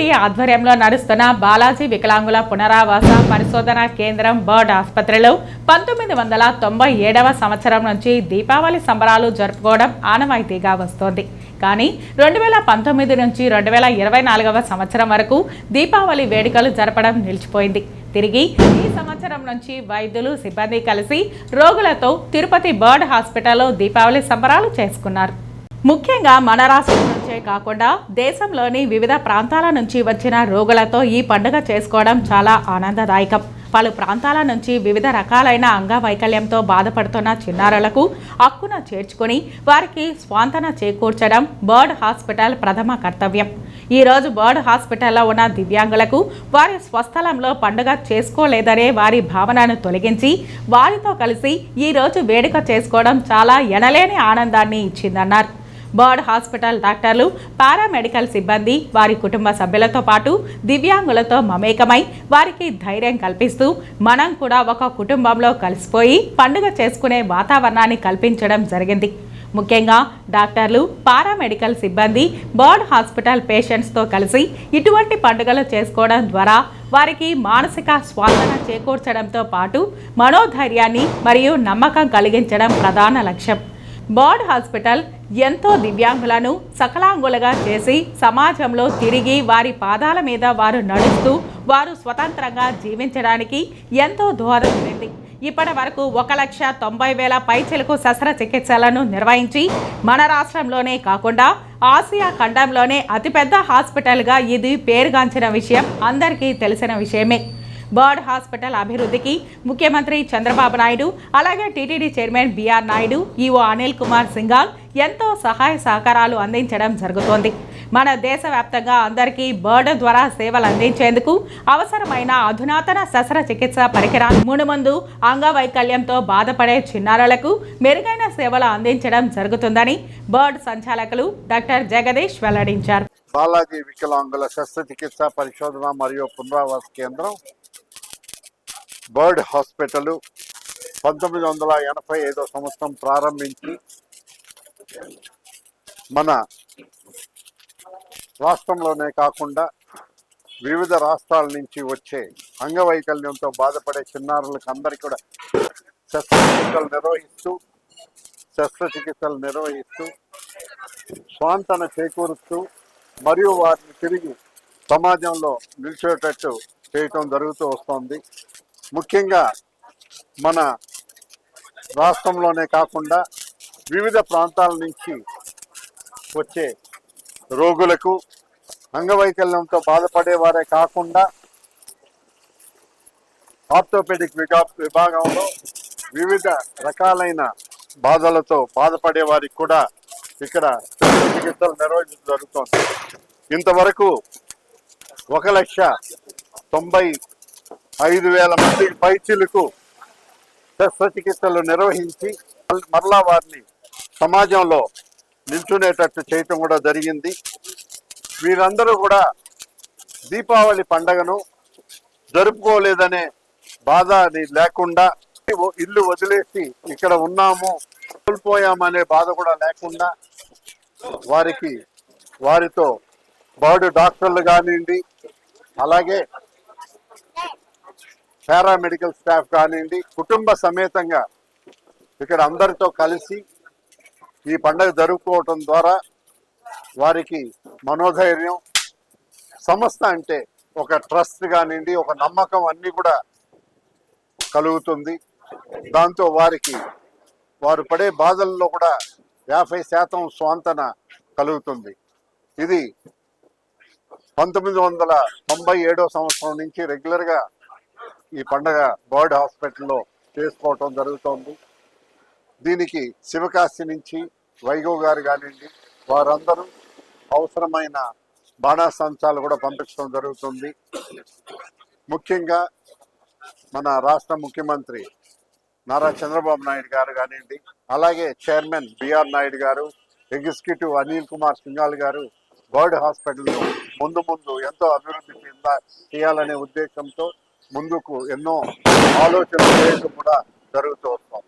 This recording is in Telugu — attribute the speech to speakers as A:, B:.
A: టీటీడీ ఆధ్వర్యంలో నడుస్తున్న బాలాజీ వికలాంగుల పునరావాస పరిశోధన కేంద్రం బర్డ్ ఆసుపత్రిలో పంతొమ్మిది వందల తొంభై ఏడవ సంవత్సరం నుంచి దీపావళి సంబరాలు జరుపుకోవడం ఆనవాయితీగా వస్తోంది. కానీ రెండు వేల పంతొమ్మిది నుంచి రెండు వేల ఇరవై నాలుగవ సంవత్సరం వరకు దీపావళి వేడుకలు జరపడం నిలిచిపోయింది. తిరిగి ఈ సంవత్సరం నుంచి వైద్యులు సిబ్బంది కలిసి రోగులతో తిరుపతి బర్డ్ హాస్పిటల్లో దీపావళి సంబరాలు చేసుకున్నారు. ముఖ్యంగా మన రాష్ట్రం నుంచే కాకుండా దేశంలోని వివిధ ప్రాంతాల నుంచి వచ్చిన రోగులతో ఈ పండుగ చేసుకోవడం చాలా ఆనందదాయకం. పలు ప్రాంతాల నుంచి వివిధ రకాలైన అంగవైకల్యంతో బాధపడుతున్న చిన్నారులకు హక్కున చేర్చుకొని వారికి స్వాంతన చేకూర్చడం బర్డ్ హాస్పిటల్ ప్రథమ కర్తవ్యం. ఈరోజు బర్డ్ హాస్పిటల్లో ఉన్న దివ్యాంగులకు వారి స్వస్థలంలో పండుగ చేసుకోలేదనే వారి భావనను తొలగించి వారితో కలిసి ఈరోజు వేడుక చేసుకోవడం చాలా ఎనలేని ఆనందాన్ని ఇచ్చిందన్నారు. బర్డ్ హాస్పిటల్ డాక్టర్లు పారామెడికల్ సిబ్బంది వారి కుటుంబ సభ్యులతో పాటు దివ్యాంగులతో మమేకమై వారికి ధైర్యం కల్పిస్తూ మనం కూడా ఒక కుటుంబంలో కలిసిపోయి పండుగ చేసుకునే వాతావరణాన్ని కల్పించడం జరిగింది. ముఖ్యంగా డాక్టర్లు పారామెడికల్ సిబ్బంది బర్డ్ హాస్పిటల్ పేషెంట్స్తో కలిసి ఇటువంటి పండుగలు చేసుకోవడం ద్వారా వారికి మానసిక స్వాంతన చేకూర్చడంతో పాటు మనోధైర్యాన్ని మరియు నమ్మకం కలిగించడం ప్రధాన లక్ష్యం. బర్డ్ హాస్పిటల్ ఎంతో దివ్యాంగులను సకలాంగులుగా చేసి సమాజంలో తిరిగి వారి పాదాల మీద వారు నడుస్తూ వారు స్వతంత్రంగా జీవించడానికి ఎంతో దోహదపడింది ఇప్పటి వరకు ఒక లక్ష తొంభై వేల పైచిలకు శస్త్రచికిత్సలను నిర్వహించి మన రాష్ట్రంలోనే కాకుండా ఆసియా ఖండంలోనే అతిపెద్ద హాస్పిటల్గా ఇది పేరుగాంచిన విషయం అందరికీ తెలిసిన విషయమే. బర్డ్ హాస్పిటల్ అభివృద్ధికి ముఖ్యమంత్రి చంద్రబాబు నాయుడు అలాగే TTD chairman BR Naidu EO Anil Kumar Singhal ఎంతో సహాయ సహకారాలు అందించడం జరుగుతోంది. మన దేశవ్యాప్తంగా అందరికీ బర్డ్ ద్వారా సేవలు అందించేందుకు అవసరమైన అధునాతన శస్త్రచికిత్స పరికరాలు మునుముందు అంగవైకల్యంతో బాధపడే చిన్నారులకు మెరుగైన సేవలు అందించడం జరుగుతుందని బర్డ్ సంచాలకులు డాక్టర్ జగదీష్ వెల్లడించారు.
B: బాలాజీ వికలాంగుల శస్త్రచికిత్స పరిశోధన మరియు పునరావాస కేంద్రం బర్డ్ హాస్పిటల్ పంతొమ్మిది వందల ఎనభై ఐదో సంవత్సరం ప్రారంభించి మన రాష్ట్రంలోనే కాకుండా వివిధ రాష్ట్రాల నుంచి వచ్చే అంగవైకల్యంతో బాధపడే చిన్నారులకు అందరికీ కూడా శస్త్రచికిత్సలు నిర్వహిస్తూ శస్త్రచికిత్సలు నిర్వహిస్తూ స్వాంతన చేకూరుస్తూ మరియు వారిని తిరిగి సమాజంలో నిలిచేటట్టు చేయటం జరుగుతూ వస్తుంది. ముఖ్యంగా మన రాష్ట్రంలోనే కాకుండా వివిధ ప్రాంతాల నుంచి వచ్చే రోగులకు అంగవైకల్యంతో బాధపడేవారే కాకుండా ఆర్థోపెడిక్ విగా విభాగంలో వివిధ రకాలైన బాధలతో బాధపడే వారికి కూడా ఇక్కడ చికిత్సలు నిర్వహించడం జరుగుతోంది. ఇంతవరకు ఒక లక్ష తొంభై ఐదు వేల మంది పైచీలకు శస్త్రచికిత్సలు నిర్వహించి మరలా వారిని సమాజంలో నిల్చునేటట్టు చేయటం కూడా జరిగింది. వీరందరూ కూడా దీపావళి పండగను జరుపుకోలేదనే బాధ అది లేకుండా ఇల్లు వదిలేసి ఇక్కడ ఉన్నాము కోల్పోయామనే బాధ కూడా లేకుండా వారికి వారితో బాడు డాక్టర్లు కానివ్వండి అలాగే పారామెడికల్ స్టాఫ్ కానివ్వండి కుటుంబ సమేతంగా ఇక్కడ అందరితో కలిసి ఈ పండుగ జరుపుకోవటం ద్వారా వారికి మనోధైర్యం సంస్థ అంటే ఒక ట్రస్ట్ కానివ్వండి ఒక నమ్మకం అన్నీ కూడా కలుగుతుంది. దాంతో వారికి వారు పడే బాధల్లో కూడా యాభై శాతం స్వాంతన కలుగుతుంది. ఇది పంతొమ్మిది వందల తొంభై ఏడో సంవత్సరం నుంచి రెగ్యులర్గా ఈ పండగ బర్డ్ హాస్పిటల్లో చేసుకోవటం జరుగుతోంది. దీనికి శివకాశి నుంచి వైగో గారు కానివ్వండి వారందరూ అవసరమైన బాణాసంచాలు కూడా పంపించడం జరుగుతుంది. ముఖ్యంగా మన రాష్ట్ర ముఖ్యమంత్రి నారా చంద్రబాబు నాయుడు గారు కానివ్వండి అలాగే చైర్మన్ బిఆర్ నాయుడు గారు ఎగ్జిక్యూటివ్ అనిల్ కుమార్ సింగాల్ గారు బర్డ్ హాస్పిటల్ ముందు ముందు ఎంతో అభివృద్ధి చెందా చేయాలనే ఉద్దేశంతో ముందుకు ఎన్నో ఆలోచనలు కూడా జరుగుతూ వస్తాం